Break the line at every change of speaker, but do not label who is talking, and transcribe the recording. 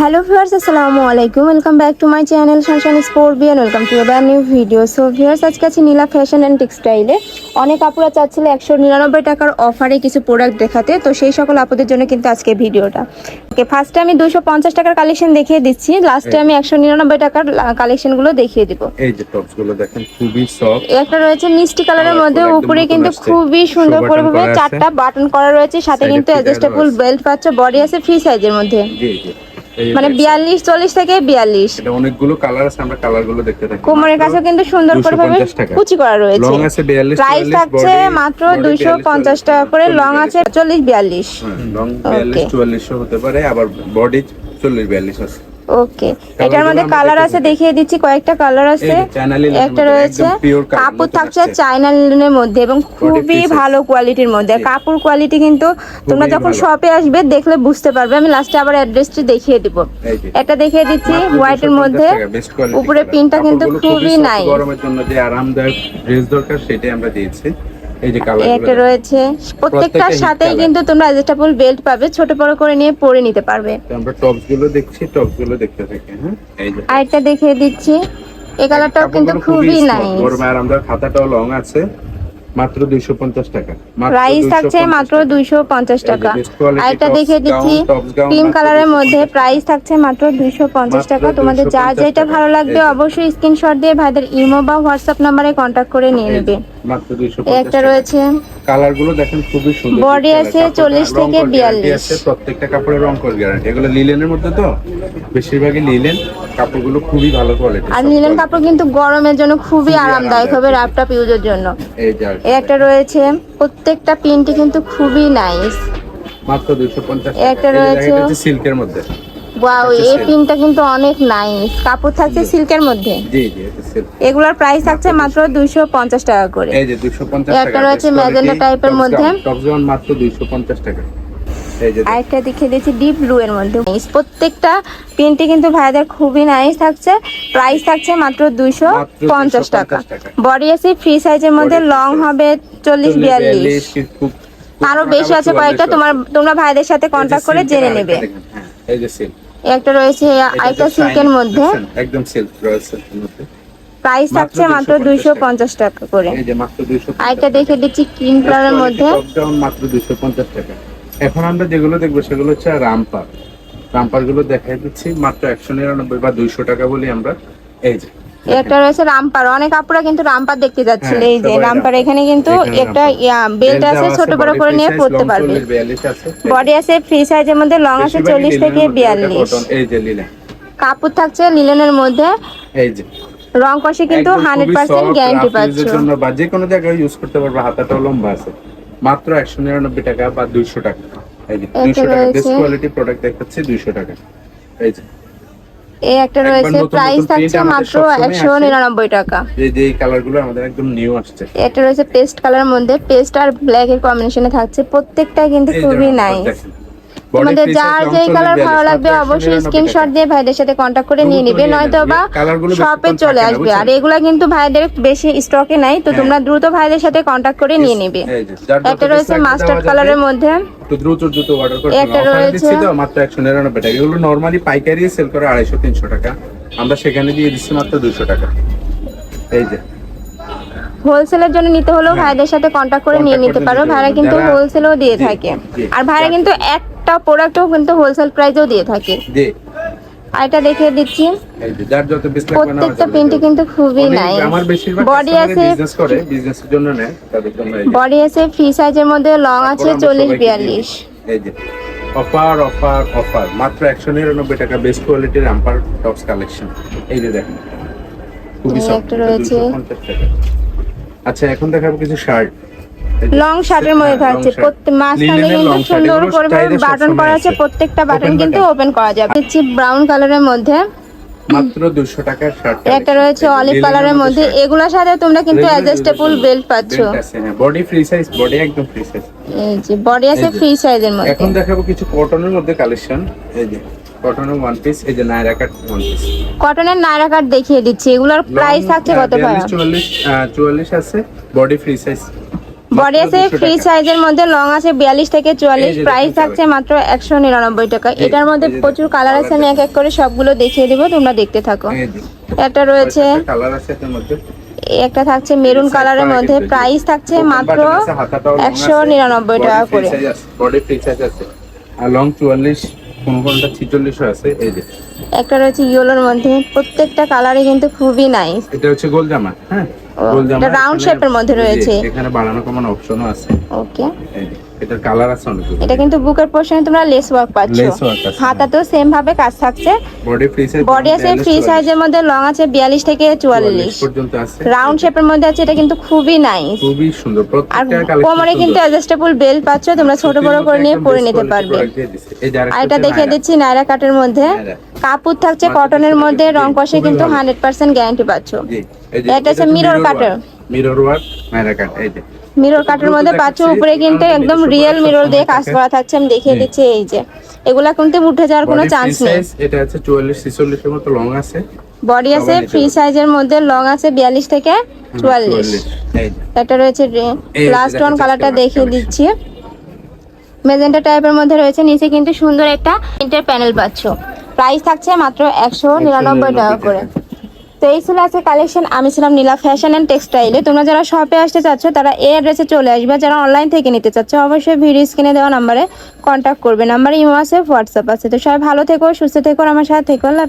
Hello viewers আসসালামু আলাইকুম welcome back to my channel সানশান sport বিয়ান ওয়েলকাম টু ব্যান নিউ ভিডিও সো ভিউয়ার্স আজকে আছি নীলা ফ্যাশন অ্যান্ড টেক্সটাইলে অনেক আপুরা চাচ্ছিল একশো নিরানব্বই টাকার অফারে কিছু প্রোডাক্ট দেখাতে। তো সেই সকল আপুদের জন্য কিন্তু আজকে ভিডিওটা। ওকে ফার্স্টে আমি দুশো পঞ্চাশ টাকার কালেকশন দেখিয়ে দিচ্ছি। লাস্টে আমি একশো নিরানব্বই টাকার কালেকশনগুলো দেখিয়ে দিব।
এই যে টপসগুলো দেখেন খুবই সফট
একটা রয়েছে মিষ্টি কালারের মধ্যে উপরে কিন্তু খুবই সুন্দর করে
আছে।
চারটা বাটন করা রয়েছে। সাথে কিন্তু অ্যাডজাস্টেবল। বেল্ট পাচ্ছে বডি আছে ফ্রি সাইজের মধ্যে।
জি জি।
মানে। বিয়াল্লিশ চল্লিশ থেকে বিয়াল্লিশ।
এটা অনেকগুলো কালার আছে আমরা কালারগুলো দেখতে থাকি।
কোমরের কাছে কিন্তু সুন্দর করে ভাবে কুচি করা রয়েছে।
লং আছে 42
প্রাইস থাকছে মাত্র দুইশো পঞ্চাশ টাকা করে লং আছে চল্লিশ বিয়াল্লিশ।
Long
Okay.
42 44 হতে পারে আবার বডি 40 42 আছে।
ওকে এটার মধ্যে কালার আছে দেখিয়ে দিচ্ছি কয়েকটা কালার আছে। একটা রয়েছে কাপড় থাকছে। চায়না লিনের মধ্যে এবং খুবই ভালো কোয়ালিটির মধ্যে। কাপড় কোয়ালিটি কিন্তু তোমরা যখন শপে আসবে দেখলে বুঝতে পারবে। আমি লাস্টে আবার অ্যাড্রেসটি দেখিয়ে দিব। এটা দেখিয়ে দিচ্ছি হোয়াইটের মধ্যে। উপরে। পিনটা কিন্তু খুবই নাই
গরমের জন্য যে আরামদায়ক ড্রেস দরকার সেটাই আমরা দিয়েছি। এই যে কালার
একটা রয়েছে। প্রত্যেকটার সাথেই কিন্তু তোমরা অ্যাডজাস্টেবল বেল্ট পাবে ছোট বড় করে নিয়ে পরে নিতে পারবে।
আমরা টপসগুলো দেখছি টপসগুলো দেখতে থাকি হ্যাঁ? এই যে
আরেকটা দেখিয়ে দিচ্ছি। এই কালারটাও কিন্তু খুবই নাইস
গরমে আরামদায়ক খাতাটাও লং আছে মাত্র 250 টাকা।
প্রাইস থাকছে মাত্র
টাকা।
দুইশো পঞ্চাশ
এই যে
টাকা।
best
আরেকটা দেখিয়ে দিচ্ছি। ক্রিম কালারের মধ্যে। প্রাইস থাকছে মাত্র দুইশো পঞ্চাশ
মাত্র
টাকা। তোমাদের
250
যেটা ভালো লাগবে
যে।
অবশ্যই স্ক্রিনশট দিয়ে ভাইদের ইমো বা হোয়াটসঅ্যাপ নাম্বারে কন্ট্যাক্ট করে নিয়ে নেবে।
মাত্র 250
একটা রয়েছে।
কালারগুলো দেখেন খুবই সুন্দর color,
আছে
কাপড়টা
40 থেকে
কস
42
আছে, প্রত্যেকটা কাপড়ের রং গ্যারান্টি এগুলো লিলেনের মধ্যে তো? বেশিরভাগই লিলেন কাপড়গুলো খুবই ভালো কোয়ালিটি
আর নিলেন কাপড় কিন্তু গরমের জন্য খুবই আরামদায়ক হবে ইউজের জন্য।
এই যে
একটা রয়েছে প্রত্যেকটা প্রিন্টই কিন্তু খুবই নাইস
মাত্র 250
একটা রয়েছে।
সিল্কের মধ্যে।
ওয়াও এই। প্রিন্টটা কিন্তু অনেক নাইস কাপড় থাকছে সিল্কের মধ্যে?
জি জি এটা।
এগুলোর প্রাইস থাকছে মাত্র দুইশো পঞ্চাশ টাকা করে।
এই যে 250 টাকা
একটা রয়েছে এর
tops
মধ্যে।
tops gown মাত্র 250 টাকা।
আরেকটা দেখিয়ে দিয়েছি ডিপ ব্লু এর মধ্যে। প্রত্যেকটা প্রিন্টে কিন্তু ভাইদের খুবই নাইস থাকছে। প্রাইস থাকছে মাত্র দুইশো পঞ্চাশ টাকা। বডি আছে ফ্রি সাইজের মধ্যে লং হবে চল্লিশ বিয়াল্লিশ।
আরও
বেশি আছে কয়েকটা তোমার তোমরা ভাইদের সাথে কন্ট্যাক্ট করে জেনে নেবে।
এই যে
একটা রয়েছে
আইটা
সিল্কের মধ্যে।
একদম সিল্ক রয়েছে
প্রাইস থাকছে মাত্র
250
দুইশো
টাকা।
পঞ্চাশ টাকা করে।
এই যে মাত্র 250
আইটা দেখে দিচ্ছি ক্রিম কালারের মধ্যে।
একদম ডাউন মাত্র 250 টাকা। এখন আমরা যেগুলো দেখব সেগুলো হচ্ছে রামপার। রামপারগুলো দেখাই দিচ্ছি মাত্র 199 বা 200 টাকা বলি আমরা। এই যে
একটা রয়েছে রামপার অনেক আপুরা কিন্তু রামপার দেখতে যাচ্ছিল
হ্যাঁ,
এই যে রামপার। এখানে কিন্তু একটা বেল্ট আছে ছোট বড় করে নিয়ে পড়তে পারবে।
40, 42 আছে।
বডি আছে ফ্রি সাইজের মধ্যে লং আছে চল্লিশ থেকে বিয়াল্লিশ। কাপড় থাকছে লিলেনের মধ্যে।
এই যে।
রং কষে কিন্তু হান্ড্রেড পার্সেন্ট গ্যারান্টি পাচ্ছ।
বা যে কোনো জায়গায় ইউজ করতে পারবে হাতাটাও লম্বা আছে। মাত্র একশো নিরানব্বই টাকা বা দুইশো টাকা। এই যে দুইশো টাকা। বেস্ট কোয়ালিটি প্রোডাক্ট দেখাচ্ছি দুইশো টাকা। এই যে।
এই একটা রয়েছে প্রাইস থাকছে মাত্র
সবসময়
একশো
আসে।
নিরানব্বই টাকা।
এই যে এই আমাদের একদম নিউ আসছে।
একটা রয়েছে পেস্ট কালারের মধ্যে পেস্ট আর ব্ল্যাক এর কম্বিনেশনে থাকছে প্রত্যেকটা কিন্তু খুবই নাইস তোমাদের যার যেই কালার ভালো লাগবে অবশ্যই
199
স্ক্রিনশট দিয়ে ভাইদের সাথে কন্ট্যাক্ট করে নিয়ে নিবে নয়তো বা শপে চলে আসবে। আর এগুলা কিন্তু ভাইদের বেশি স্টকে নাই তো
হ্যাঁ।
তোমরা দ্রুত ভাইদের সাথে কন্ট্যাক্ট করে নিয়ে নিবে। একটা রয়েছে মাস্টার্ড কালারের মধ্যে।
একটু দ্রুত দ্রুত অর্ডার করে তো মাত্র একশো নিরানব্বই টাকা। এগুলো নর্মালি পাইকারি সেল করে আড়াইশো তিনশো টাকা। আমরা সেখানে দিয়ে দিচ্ছি মাত্র দুশো টাকা। এই যে।
হোলসেলের জন্য নিতে হলেও
হ্যাঁ।
ভাইদের সাথে কন্ট্যাক্ট করে নিয়ে নিতে পারো। ভাইরা কিন্তু হোলসেলও দিয়ে থাকে। আর ভাইরা কিন্তু একটা প্রোডাক্টও কিন্তু হোলসেল প্রাইসেও দিয়ে থাকে। আর এটা দেখিয়ে দিচ্ছি।
এই যে যার যত পিস লাগবে না
প্রত্যেকটা প্রিন্টে কিন্তু খুবই নাই
আমার বেশিরভাগ
বডি আছে
বিজনেস করে বিজনেসের জন্য নেয় তাদের জন্য এই
বডি আছে ফ্রি সাইজের মধ্যে লং আছে চল্লিশ বিয়াল্লিশ
দিই। এই যে অফার অফার অফার মাত্র একশো নিরানব্বই টাকা বেস্ট কোয়ালিটির রামপার টপস কালেকশন এই যে দেখেন খুবই
একটা রয়েছে।
আচ্ছা এখন দেখাবো কিছু শার্ট
লং শার্টের মধ্যে
হ্যাঁ,
থাকছে। প্রত্যেক মাঝখানে কিন্তু সুন্দর করে বাটন করা আছে।
আছে।
প্রত্যেকটা বাটন কিন্তু ওপেন করা যাবে। দিচ্ছি ব্রাউন কালারের মধ্যে
মাত্র টাকার শার্ট
একটা রয়েছে অলিভ কালারের মধ্যে এগুলোর সাথে তোমরা কিন্তু অ্যাডজাস্টেবল বেল্ট পাচ্ছ।
বডি ফ্রি সাইজ বডি একদম ফ্রি সাইজ
এই যে বডি আছে ফ্রি সাইজের মধ্যে।
এখন দেখাবো কিছু কটনের মধ্যে কালেকশন এই যে কটনের ওয়ান পিস এই যে নায়রা কাট ওয়ান পিস
কটনের নায়রা কাট দেখিয়ে দিচ্ছি। এগুলোর প্রাইস থাকছে কত ভাই?
চুয়াল্লিশ চুয়াল্লিশ আছে বডি ফ্রি সাইজ
বডি আছে ফ্রি সাইজের মধ্যে লং আছে বিয়াল্লিশ থেকে চুয়াল্লিশ। প্রাইস থাকছে মাত্র একশো নিরানব্বই টাকা। এটার মধ্যে প্রচুর কালার আছে আমি এক এক করে সবগুলো দেখিয়ে দেবো তোমরা দেখতে থাকো। একটা রয়েছে
কালার আছে এটার মধ্যে।
একটা থাকছে মেরুন কালারের মধ্যে। প্রাইস থাকছে মাত্র একশো নিরানব্বই টাকা করে।
বডি ফ্রি সাইজ আছে। আর লং চুয়াল্লিশ। কোন কোনটা ছিচল্লিশও আছে এই যে।
একটা রয়েছে ইয়েলোর মধ্যে প্রত্যেকটা কালারে কিন্তু খুবই নাইস
এটা হচ্ছে গোল জামা হ্যাঁ? গোল জামা
এটা রাউন্ড শেপের মধ্যে রয়েছে।
এখানে বাড়ানো কমানো অপশনও আছে।
ওকে
এই যে, এটার কালার আছে অনেকগুলো
এটা কিন্তু বুকের পোর্শনে তোমরা লেস ওয়ার্ক পাচ্ছ।
আছে,
হাতাতেও সেম ভাবে কাজ থাকছে।
বডি ফ্রি সাইজ
বডি আছে ফ্রি সাইজের মধ্যে লং আছে বিয়াল্লিশ থেকে চুয়াল্লিশ।
পর্যন্ত আছে।
রাউন্ড শেপের মধ্যে আছে এটা কিন্তু খুবই নাইস
খুবই সুন্দর প্রত্যেকটা কালেকশন
কোমরে কিন্তু অ্যাডজাস্টেবল বেল্ট পাচ্ছ তোমরা ছোট বড় করে নিয়ে পরে নিতে পারবে। আর এটা দেখিয়ে দিচ্ছি নাইরা কাটের মধ্যে। কাপড় থাকছে কটনের মধ্যে রং কষে কিন্তু হান্ড্রেড পার্সেন্ট গ্যারান্টি পাচ্ছ। এটা হচ্ছে mirror cutter।
মিরর ওয়ার্ক নাইরা কাট এই যে।
মিরর কাটের মধ্যে পাচ্ছ উপরে কিন্তু একদম রিয়েল মিরর দিয়ে কাজ করা থাকছে আমি দেখিয়ে দিচ্ছি এই যে। এগুলা কিন্তু উঠে যাওয়ার কোনো চান্স নেই।
এটা আছে চুয়াল্লিশ ছিচল্লিশ এর মতো লং আছে।
বডি আছে ফ্রি সাইজের মধ্যে লং আছে বিয়াল্লিশ থেকে চুয়াল্লিশ।
44,
এটা রয়েছে লাস্ট ওয়ান কালারটা দেখিয়ে। দিচ্ছি। মেজেন্টা টাইপের মধ্যে রয়েছে নিচে কিন্তু সুন্দর একটা প্রিন্টের প্যানেল পাচ্ছ। প্রাইস থাকছে মাত্র একশো নিরানব্বই টাকা করে। তো এই ছিল আছে কালেকশন আমি ছিলাম নীলা ফ্যাশন অ্যান্ড টেক্সটাইলে তোমরা যারা শপে আসতে চাচ্ছ, তারা এই অ্যাড্রেসে চলে আসবে। যারা অনলাইন থেকে নিতে চাচ্ছ, অবশ্যই ভিডিও স্ক্রিনে দেওয়া নাম্বারে কন্ট্যাক্ট করবে। নাম্বারে ইমো আছে হোয়াটসঅ্যাপ আছে। তো সবাই ভালো থেকো, সুস্থ থেকো আমার সাথে থেকো। আল্লাহ